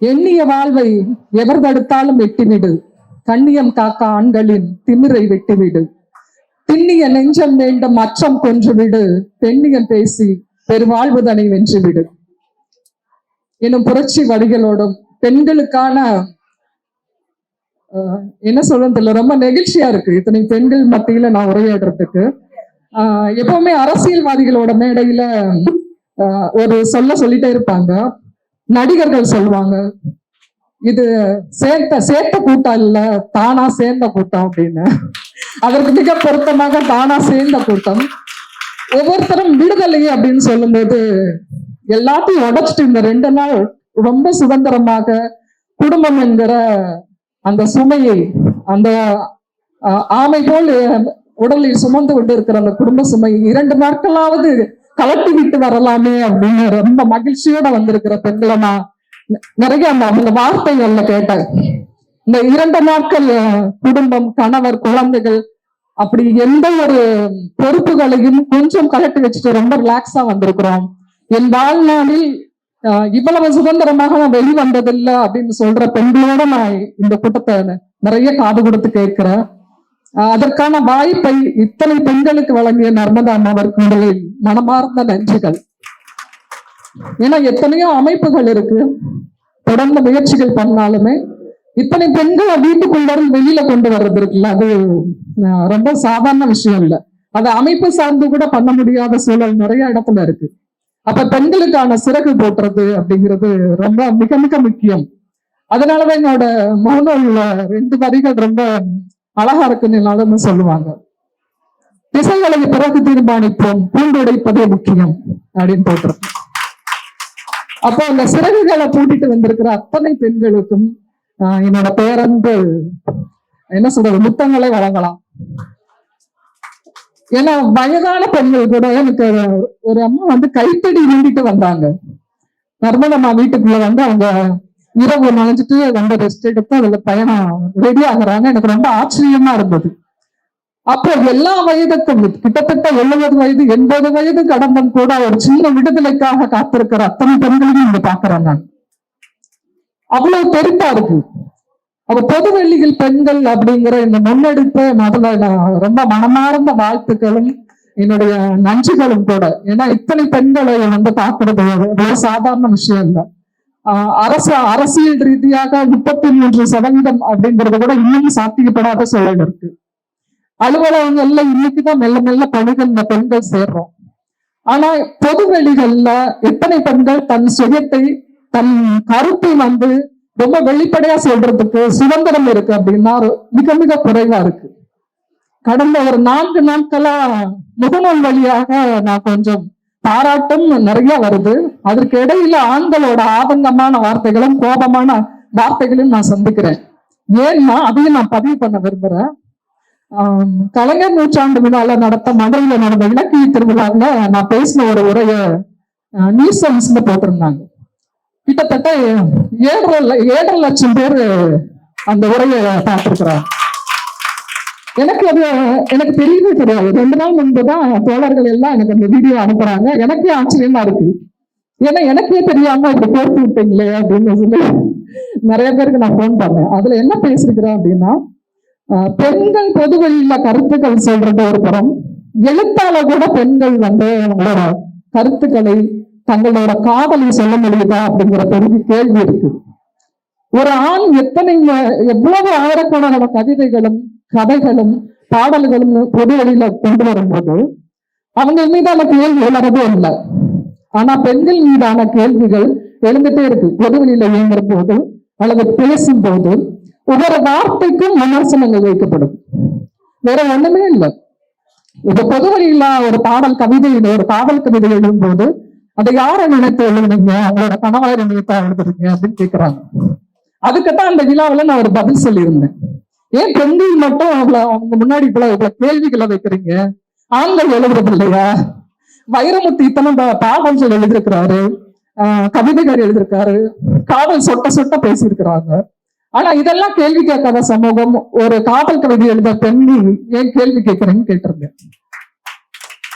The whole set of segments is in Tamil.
எண்ணிய வாழ்வை எவர் தடுத்தாலும் வெட்டிவிடு. கண்ணியம் காக்க ஆண்களின் திமிரை வெட்டிவிடு. திண்ணிய நெஞ்சம் வேண்டும் அச்சம் கொன்றுவிடு. பெண்ணியம் பேசி பெருவாழ்வுதனை வென்றுவிடு. எனும் புரட்சி வரிகளோடும் பெண்களுக்கான ஆஹ், என்ன சொல்றது தெரியல ரொம்ப நெகிழ்ச்சியா இருக்கு. இத்தனை பெண்கள் மத்தியில நான் உரையாடுறதுக்கு. ஆஹ், எப்பவுமே அரசியல்வாதிகளோட மேடையில ஆஹ், ஒரு சொல்ல சொல்லிட்டே இருப்பாங்க. நடிகர்கள் சொல்லுவாங்க இது சேர்த்த சேர்த்த கூட்டம் இல்ல தானா சேர்ந்த கூட்டம் அப்படின்னு. அதற்கு மிக பொருத்தமாக தானா சேர்ந்த கூட்டம். ஒவ்வொருத்தரும் விடுதலை அப்படின்னு சொல்லும்போது எல்லாத்தையும் உடைச்சிட்டு இந்த ரெண்டு நாள் ரொம்ப சுதந்திரமாக குடும்பம் என்கிற அந்த சுமையை அந்த ஆஹ், ஆமை போல் உடலில் சுமந்து கொண்டு இருக்கிற அந்த குடும்ப சுமை இரண்டு நாட்களாவது கலட்டி விட்டு வரலாமே அப்படின்னு ரொம்ப மகிழ்ச்சியோட வந்திருக்கிற பெண்களை நான் நிறைய அந்த அவங்க வார்த்தைகள்ல கேட்டேன். இந்த இரண்டு நாட்கள் குடும்பம் கணவர் குழந்தைகள் அப்படி எந்த ஒரு பொறுப்புகளையும் கொஞ்சம் கலட்டி வச்சுட்டு ரொம்ப ரிலாக்ஸா வந்திருக்கிறோம். என் வாழ்நாளில் ஆஹ், இவ்வளவு சுதந்திரமாக நான் வெளிவந்ததில்லை அப்படின்னு சொல்ற பெண்களோட நான் இந்த கூட்டத்தை நிறைய காது கொடுத்து கேட்கிறேன். அதற்கான வாய்ப்பை இத்தனை பெண்களுக்கு வழங்கிய நர்மதா அம்மாவிற்கு முதலில் மனமார்ந்த நன்றிகள். ஏன்னா எத்தனையோ அமைப்புகள் இருக்கு. தொடர்ந்து முயற்சிகள் பண்ணாலுமே இத்தனை பெண்களை வீட்டுக்குள்ள இருந்து வெளியில கொண்டு வர்றது இருக்குல்ல அது ரொம்ப சாதாரண விஷயம் இல்ல. அது அமைப்பு சார்ந்து கூட பண்ண முடியாத சூழல் நிறைய இடத்துல இருக்கு. அப்ப பெண்களுக்கான சிறகு போட்டுறது அப்படிங்கிறது ரொம்ப மிக மிக முக்கியம். அதனாலதான் என்னோட மௌனம்ல ரெண்டு வரிகள் ரொம்ப அழகா இருக்குன்னு எல்லாரும் சொல்லுவாங்க. திசைகளை பிறகு தீர்மானிப்போம் பூண்டுடைப்பதே முக்கியம் அப்படின்னு போட்டிருக்கோம். அப்போ அந்த சிறகுகளை பூட்டிட்டு வந்திருக்கிற அத்தனை பெண்களுக்கும் ஆஹ், என்னோட பேரன்பு என்ன சொல்றது முத்தங்களை வழங்கலாம். ஏன்னா வயதான பெண்கள் கூட எனக்கு ஒரு அம்மா வந்து கைத்தடி நீண்டிட்டு வந்தாங்க. நர்மதம்மா வீட்டுக்குள்ள வந்து அவங்க இரவு நுழைஞ்சிட்டு ரொம்ப ரெஸ்ட் எடுத்து அதுல பயணம் ரெடி ஆகுறாங்க. எனக்கு ரொம்ப ஆச்சரியமா இருந்தது. அப்போ எல்லா வயதுக்கும் கிட்டத்தட்ட எழுபது வயது எண்பது வயது கடந்தும் கூட ஒரு சின்ன விடுதலைக்காக காத்திருக்கிற அத்தனை பெண்களையும் இங்க பாக்குறேன் நான். அவ்வளவு பெருப்பா இருக்கு. அப்ப பொதுவெளியில் பெண்கள் அப்படிங்கிற இந்த முன்னெடுப்பு முதல்ல ரொம்ப மனமார்ந்த வாழ்த்துக்களும் என்னுடைய நன்றிகளும் கூட. ஏன்னா இத்தனை பெண்களை வந்து பாக்குறது ஒரு- சாதாரண விஷயம் இல்லை. அரசு அரசியல் ரீதியாக முப்பத்தி மூன்று சதவீதம் அப்படிங்கிறது கூட இன்னும் சாத்தியப்படாத சூழல் இருக்கு. அலுவலகங்கள்ல இன்னைக்குதான் மெல்ல மெல்ல பணிகள் இந்த பெண்கள் சேர்றோம். ஆனா பொது வெளிகள்ல எத்தனை பெண்கள் தன் சுயத்தை தன் கருத்தை வந்து ரொம்ப வெளிப்படையா சொல்றதுக்கு சுதந்திரம் இருக்கு அப்படின்னா மிக மிக குறைவா இருக்கு. கடந்த ஒரு நான்கு நாட்களா முகநூல் வழியாக நான் கொஞ்சம் பாராட்டும் நிறைய வருது. அதற்கு இடையில ஆண்களோட ஆதங்கமான வார்த்தைகளும் கோபமான வார்த்தைகளையும் நான் சந்திக்கிறேன். ஏன்னா அதையும் நான் பதிவு பண்ண விரும்புறேன். கலைஞர் நூற்றாண்டு விழால நடத்த மதுரையில நடந்த இலக்கிய திருவிழாவில் நான் பேசின ஒரு உரைய நியூஸ் போட்டிருந்தாங்க. கிட்டத்தட்ட ஏழரை ஏழரை லட்சம் பேர் அந்த உரையை பார்த்திருக்கிறாங்க. எனக்கு அது எனக்கு தெரியவே தெரியாது ரெண்டு நாள் முன்பு தான் தோழர்கள் எல்லாம் எனக்கு அந்த வீடியோ அனுப்புறாங்க. எனக்கே ஆச்சரியமா இருக்கு. ஏன்னா எனக்கே தெரியாம இப்படி போட்டு விட்டீங்களே அப்படின்னு சொல்லி நிறைய பேருக்கு நான் ஃபோன் பண்ணேன். அதுல என்ன பேசிருக்கிறேன் அப்படின்னா ஆஹ் பெண்கள் பொது வழியில கருத்துக்கள் சொல்றது ஒரு புறம் எழுத்தால கூட பெண்கள் வந்து அவங்களோட கருத்துக்களை தங்களோட காதலை சொல்ல முடியுதா அப்படிங்கிற பெரிய கேள்வி இருக்கு. ஒரு ஆண் எத்தனை எவ்வளவு ஆயிரக்கணக்கான கவிதைகளும் கதைகளும் பாடல்களும் பொது வழியில கொண்டு வரும்போது அவங்க மீதான கேள்வி எழறதே இல்லை. ஆனா பெண்கள் மீதான கேள்விகள் எழுந்துட்டே இருக்கு. பொது வழியில இயங்குற போது அல்லது பேசும் போது ஒவ்வொரு வார்த்தைக்கும் விமர்சனங்கள் வைக்கப்படும். வேற ஒண்ணுமே இல்லை. இப்ப பொது வழியில ஒரு பாடல் கவிதை ஒரு பாடல் கவிதை எழுதும்போது அதை யாரை நினைத்து எழுதுனீங்க? அவங்களோட கணவரை நினைத்தா எழுதுறீங்க அப்படின்னு கேக்குறாங்க. அதுக்குத்தான் அந்த விழாவுல நான் ஒரு பதில் சொல்லியிருந்தேன். ஏன் பெண்கள் மட்டும் அவ்வளவு அவங்க முன்னாடி இவ்வளவு இவ்வளவு கேள்விகளை வைக்கிறீங்க? ஆண்கள் எழுதுறது இல்லையா வைரமுத்து இத்தனை பா- எழுதியிருக்கிறாரு. ஆஹ் கவிதைகள் எழுதியிருக்காரு. காதல் சொட்ட சொட்ட பேசியிருக்கிறாங்க. ஆனா இதெல்லாம் கேள்வி கேட்காத சமூகம். ஒரு காதல் கவிதை எழுத பெண்ணி ஏன் கேள்வி கேட்கிறேன்னு கேட்டிருந்தேன்.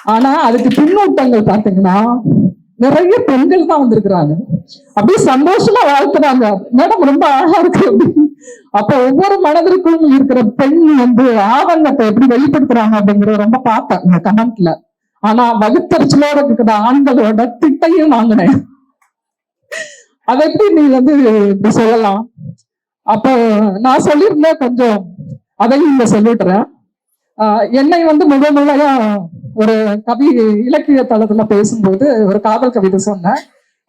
ஆனா அதுக்கு பின்னூட்டங்கள் பாத்தீங்கன்னா நிறைய பெண்கள் தான் வந்திருக்கிறாங்க. அப்படியே சந்தோஷமா வாழ்த்துறாங்க. மேடம் ரொம்ப அழகா இருக்கு. அப்ப ஒவ்வொரு மனதிற்கும் இருக்கிற பெண் வந்து ஆதங்கத்தை எப்படி வெளிப்படுத்துறாங்க அப்படிங்கறத ரொம்ப பார்த்தேன் இந்த கமெண்ட்ல. ஆனா வகுத்தறிச்சலோட இருக்கிற ஆண்களோட திட்டையும் வாங்கினேன். அதை எப்படி நீ வந்து இப்படி சொல்லலாம்? அப்போ நான் சொல்லியிருந்தேன் கொஞ்சம் அதையும் இங்க சொல்லிடுறேன். என்னை வந்து முத முதலையா ஒரு கவி இலக்கிய தளத்துல பேசும்போது ஒரு காதல் கவிதை சொன்னேன்.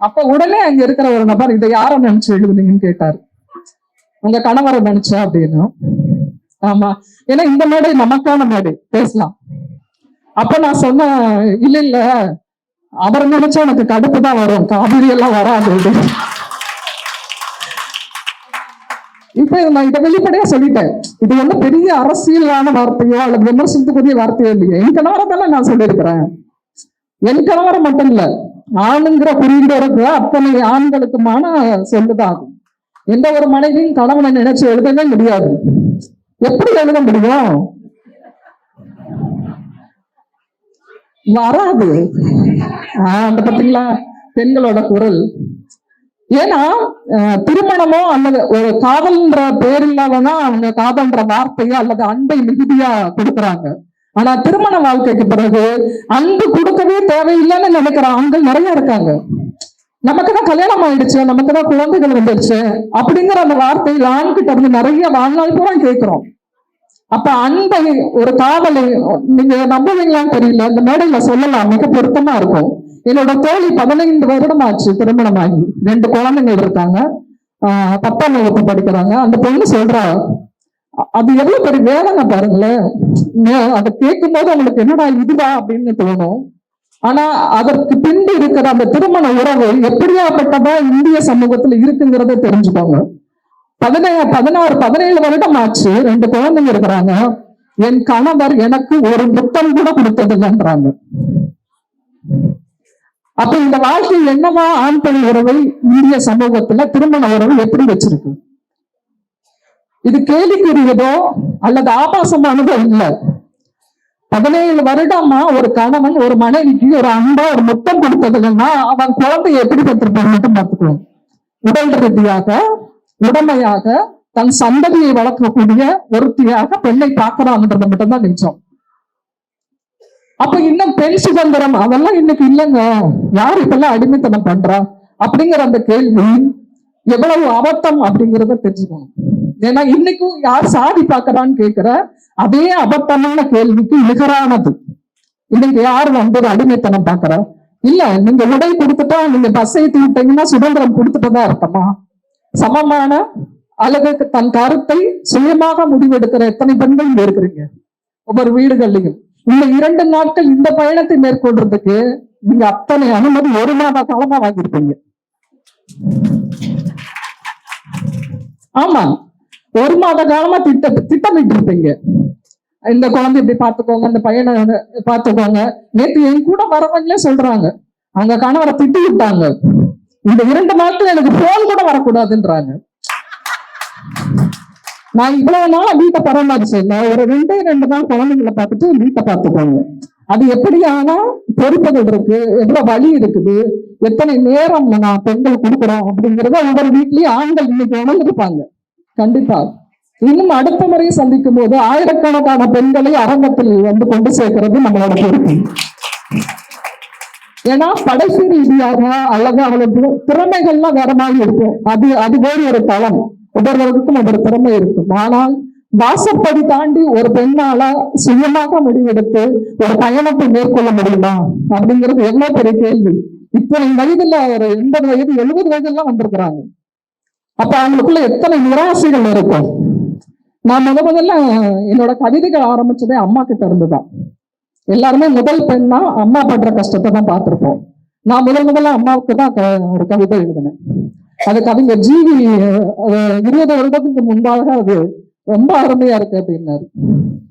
அப்ப உடனே அங்க இருக்கிற ஒரு நபர் இதை யார நினைச்சு எழுதுனீங்கன்னு கேட்டாரு. உங்க கணவரை நினைச்சா? அப்படின்னு. ஆமா. ஏன்னா இந்த மேடை நமக்கான மேடை. பேசலாம். அப்ப நான் சொன்னேன் இல்ல இல்ல. அவரை நினைச்சா எனக்கு கடுப்பு தான் வரும். காவிரி எல்லாம் வராது. அப்படின்னு. நான் இதை வெளிப்படையா சொல்லிட்டேன். இது வந்து பெரிய அரசியலான வார்த்தையோ அல்லது விமர்சனத்துக்குரிய வார்த்தையோ இல்லையோ. என் கணவரை தானே நான் சொல்லியிருக்கிறேன். என் கணவரை மட்டும் இல்ல ஆணுங்கிற குறியீடு அத்தனை ஆண்களுக்குமான சொல்லுதாகும் எந்த ஒரு மனைவியும் கணவனை நினைச்சு எழுதவே முடியாது. எப்படி எழுத முடியும்? வராது. ஆஹ் அந்த பாத்தீங்களா? பெண்களோட குரல். ஏன்னா அஹ், திருமணமோ அல்லது ஒரு காதல்ன்ற பேரில்லாதான் அவங்க காதல்ன்ற வார்த்தையோ அல்லது அன்பை மிகுதியா கொடுக்குறாங்க. ஆனா திருமண வாழ்க்கைக்கு பிறகு அன்பு கொடுக்கவே தேவையில்லைன்னு நினைக்கிற ஆண்கள் நிறைய இருக்காங்க. நமக்கு தான் கல்யாணம் ஆயிடுச்சு நமக்கு தான் குழந்தைகள் வந்துடுச்சு அப்படிங்கிற அந்த வார்த்தையில் ஆண்கிட்ட இருந்து நிறைய வாழ்நாள் பூரா கேட்கிறோம். அப்ப அன்பை ஒரு காதலை நீங்க நம்புவீங்களான்னு தெரியல இந்த மேடையில சொல்லலாம் மிக பொருத்தமா இருக்கும். என்னோட தோழி பதினைந்து வருடம் ஆச்சு திருமணமாகி. ரெண்டு குழந்தைங்க இருக்காங்க. ஆஹ் பத்தாம் வகுப்பு படிக்கிறாங்க. அந்த பொண்ணு சொல்றா அது எவ்வளவு பெரிய வேதனை பாருங்களேன். அதை கேட்கும் போது அவங்களுக்கு என்னடா இதுவா அப்படின்னு தோணும். ஆனா அதற்கு பின்பு இருக்கிற அந்த திருமண உறவு எப்படியாப்பட்டதா இந்திய சமூகத்துல இருக்குங்கிறத தெரிஞ்சுக்கோங்க. பதினேழு பதினாறு பதினேழு வருடம் ஆச்சு ரெண்டு குழந்தைங்க இருக்கிறாங்க. என் கணவர் எனக்கு ஒரு முத்தம் கூட கொடுத்ததில்லைன்றாங்க அப்ப இந்த வாழ்க்கை என்னவா ஆண் பெண் உறவை இந்திய சமூகத்துல திருமண உறவு எப்படி வச்சிருக்கு? இது கேலிக்குரியதோ அல்லது ஆபாசமானதோ இல்ல. பதினேழு வருடமா ஒரு கணவன் ஒரு மனைவிக்கு ஒரு அன்பா ஒரு முத்தம் கொடுத்ததுன்னா அவன் குழந்தைய எப்படி பெற்றிருப்பான் மட்டும் பார்த்துக்கணும் உடல் ரீதியாக உடமையாக தன் சந்ததியை வளர்க்கக்கூடிய ஒருத்தியாக பெண்ணை பார்க்கறாங்கன்றது மட்டும்தான் நிச்சயம் அப்ப இன்னும் பெண் சுதந்திரம் அதெல்லாம் இன்னைக்கு இல்லைங்க. யார் இப்பெல்லாம் அடிமைத்தனம் பண்றா? அப்படிங்கிற அந்த கேள்வி எவ்வளவு அபத்தம் அப்படிங்கிறத தெரிஞ்சுக்கணும். ஏன்னா இன்னைக்கும் யார் சாதி பார்க்கறான்னு கேட்கிற அதே அபத்தமான கேள்விக்கு நிகரானது இன்னைக்கு யார் வந்து ஒரு அடிமைத்தனம் பார்க்கறா? இல்ல நீங்க உடை கொடுத்துட்டா நீங்க பஸ் ஏற்றி விட்டீங்கன்னா சுதந்திரம் கொடுத்துட்டதா அர்த்தமா? சமமான அல்லது தன் கருத்தை சுயமாக முடிவெடுக்கிற எத்தனை பெண்கள் இருக்கிறீங்க ஒவ்வொரு வீடுகள்லையும். இந்த இரண்டு நாட்கள் இந்த பயணத்தை மேற்கொள்றதுக்கு நீங்க அத்தனை அனுமதி ஒரு மாத காலமா வாங்கியிருப்பீங்க. ஆமா. ஒரு மாத காலமா திட்ட திட்டமிட்டு இருப்பீங்க இந்த குழந்தை இப்படி பாத்துக்கோங்க இந்த பையனை பாத்துக்கோங்க நேத்து என் கூட வரவங்களே சொல்றாங்க. அவங்க கணவரை திட்டி விட்டாங்க. இந்த இரண்டு நாட்கள் எனக்கு போன் கூட வரக்கூடாதுன்றாங்க. நான் இவ்வளவு நாளா வீட்டை பராமரிச்சேன் ஒரு ரெண்டே ரெண்டு நாள் குழந்தைங்களை பார்த்துட்டு வீட்டை பார்த்துக்கோங்க. அது எப்படி ஆனா பொறுப்புகள் இருக்கு எவ்வளவு வழி இருக்குது எத்தனை நேரம் நான் பெண்கள் கொடுக்குறோம் அப்படிங்கறத ஒவ்வொரு வீட்லயும் ஆண்கள் இன்னைக்கு உணர்ந்திருப்பாங்க. கண்டிப்பா. இன்னும் அடுத்த முறை சந்திக்கும் போது ஆயிரக்கணக்கான பெண்களை அரங்கத்தில் வந்து கொண்டு சேர்க்கிறது நம்மளோட பொறுப்பு. ஏன்னா படைப்பு ரீதியாக அல்லது அவளுக்கு திறமைகள்லாம் வேற மாதிரி இருக்கும். அது அது வேறு ஒரு தளம். ஒவ்வொருவருக்கும் ஒவ்வொரு திறமை இருக்கும். ஆனால் வாசப்படி தாண்டி ஒரு பெண்ணால சுயமாக முடிவெடுத்து ஒரு பயணத்தை மேற்கொள்ள முடியுமா? அப்படிங்கிறது எவ்வளவு பெரிய கேள்வி. இத்தனை வயதுல ஒரு எண்பது வயது எழுபது வயதுலாம் வந்திருக்கிறாங்க. அப்ப அவங்களுக்குள்ள எத்தனை நிராசைகள் இருக்கும்? நான் முத முதல்ல என்னோட கவிதைகள் ஆரம்பிச்சதே அம்மா கிட்ட இருந்துதான். எல்லாருமே முதல் பெண்ணா அம்மா படுற கஷ்டத்தை தான் பார்த்திருப்போம். நான் முதல் முதல்ல அம்மாவுக்கு தான் க- ஒரு கவிதை எழுதினேன். அது கவிஞர் ஜீவி இருபது வருடத்துக்கு முன்பாக அது ரொம்ப அருமையா இருக்கு அப்படின்னாரு.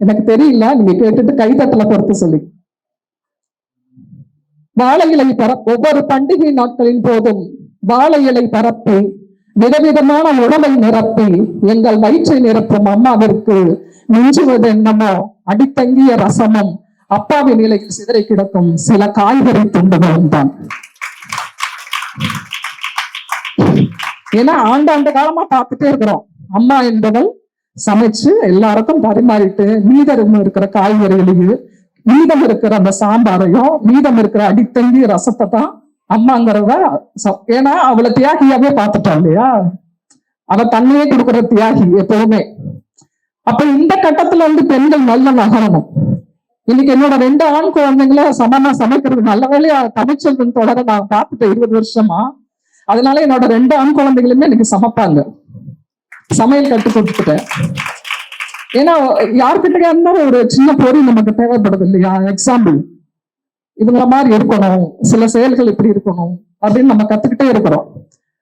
எனக்கு தெரியல நீங்க கேட்டுட்டு கைதட்டல பொறுத்து சொல்லி. வாழை இலை பரப்பு ஒவ்வொரு பண்டிகை நாட்களின் போதும் வாழை இலை பரப்பி விதவிதமான உணவை நிரப்பி எங்கள் வயிற்றை நிரப்பும் அம்மாவிற்கு மிஞ்சுவது என்னமோ அடித்தங்கிய ரசமும் அப்பாவின் நிலையில் சிதறி கிடக்கும் சில காய்கறி துண்டுகளும் தான். ஏன்னா ஆண்டாண்டு காலமா பார்த்துட்டே இருக்கிறோம். அம்மா என்பவள் சமைச்சு எல்லாருக்கும் பரிமாறிட்டு மீதம் இருக்கிற காய்கறிகளையும் மீதம் இருக்கிற அந்த சாம்பாரையும் மீதம் இருக்கிற அடித்தங்கி ரசத்தை தான் அம்மாங்கிறத ஏன்னா அவளை தியாகியாவே பார்த்துட்டா இல்லையா? அவ தண்ணியே கொடுக்குற தியாகி எப்பவுமே அப்ப இந்த கட்டத்துல வந்து பெண்கள் நல்ல நகரணும். இன்னைக்கு என்னோட ரெண்டு ஆண் குழந்தைங்கள சமமா சமைக்கிறது நல்ல வேலையா தமிழ்ச்செல்வன் தொடர நான் பார்த்துட்டேன் இருபது வருஷமா. அதனால என்னோட ரெண்டு ஆண் குழந்தைகளுமே எனக்கு சமைப்பாங்க. சமையல் கட்டு கொடுத்துட்டேன். ஏன்னா யார்கிட்டயா இருந்தாலும் ஒரு சின்ன பொறி நமக்கு தேவைப்படுது இல்லையா? எக்ஸாம்பிள் இவங்கள மாதிரி இருக்கணும். சில செயல்கள் இப்படி இருக்கணும் அப்படின்னு நம்ம கத்துக்கிட்டே இருக்கிறோம்.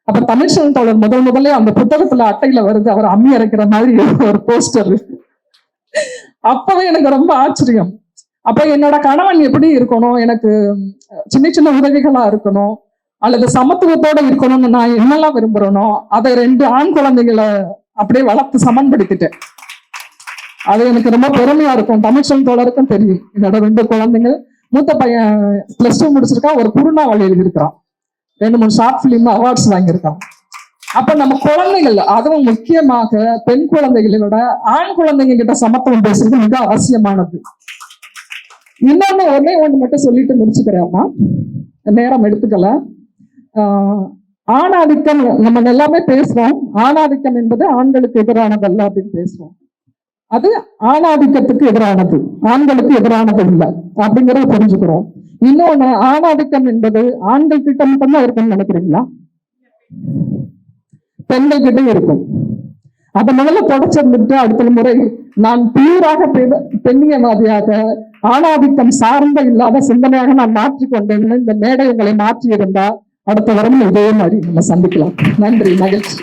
அப்ப தமிழ்ச்சன் தோழர் முதல் முதல்ல அந்த புத்தகத்துல அட்டையில வருது. அவர் அம்மி அரைக்கிற மாதிரி ஒரு போஸ்டர் அப்பவே எனக்கு ரொம்ப ஆச்சரியம். அப்ப என்னோட கணவன் எப்படி இருக்கணும்? எனக்கு சின்ன சின்ன உதவிகளா இருக்கணும். அல்லது சமத்துவத்தோட இருக்கணும்னு நான் என்னெல்லாம் விரும்புறேனோ அதை ரெண்டு ஆண் குழந்தைகளை அப்படியே வளர்த்து சமன்படுத்திட்டேன். அது எனக்கு ரொம்ப பெருமையா இருக்கும். தமிழ்ச்செல்வன் தோழருக்கும் தெரியும். என்னோட ரெண்டு குழந்தைங்க மூத்த பையன் பிளஸ் டூ முடிச்சிருக்கான் ஒரு குறுநாவல் எழுதியிருக்கிறான் ரெண்டு மூணு ஷார்ட் பிலிம் அவார்ட்ஸ் வாங்கியிருக்கான். அப்ப நம்ம குழந்தைகள் அதுவும் முக்கியமாக பெண் குழந்தைகளை விட ஆண் குழந்தைங்க கிட்ட சமத்துவம் பேசுறது மிக அவசியமானது. இன்னொன்னு ஒன்னே ஒன்று மட்டும் சொல்லிட்டு முடிச்சுக்கிறேம்மா நேரம் எடுத்துக்கல. ஆணாதிக்கம் நம்ம எல்லாமே பேசுறோம். ஆணாதிக்கம் என்பது ஆண்களுக்கு எதிரானதல்ல அப்படின்னு பேசுறோம். அது ஆணாதிக்கத்துக்கு எதிரானது. ஆண்களுக்கு எதிரானது இல்லை. அப்படிங்கிறத புரிஞ்சுக்கிறோம். இன்னொன்னு ஆணாதிக்கம் என்பது ஆண்கள் கிட்ட மட்டும்தான் இருக்கும்னு நினைக்கிறீங்களா? பெண்கள் கிட்டே இருக்கும். அதை முதல்ல தொடச்சிருந்துட்டு அடுத்த முறை நான் பியூராக பெண்ணியவாதியாக ஆணாதிக்கம் சார்ந்த இல்லாத சிந்தனையாக நான் மாற்றிக்கொண்டேன் இந்த மேடை உங்களை மாற்றி இருந்தா அடுத்த வாரம் இதே மாதிரி நம்ம சந்திக்கலாம். நன்றி மகிழ்ச்சி.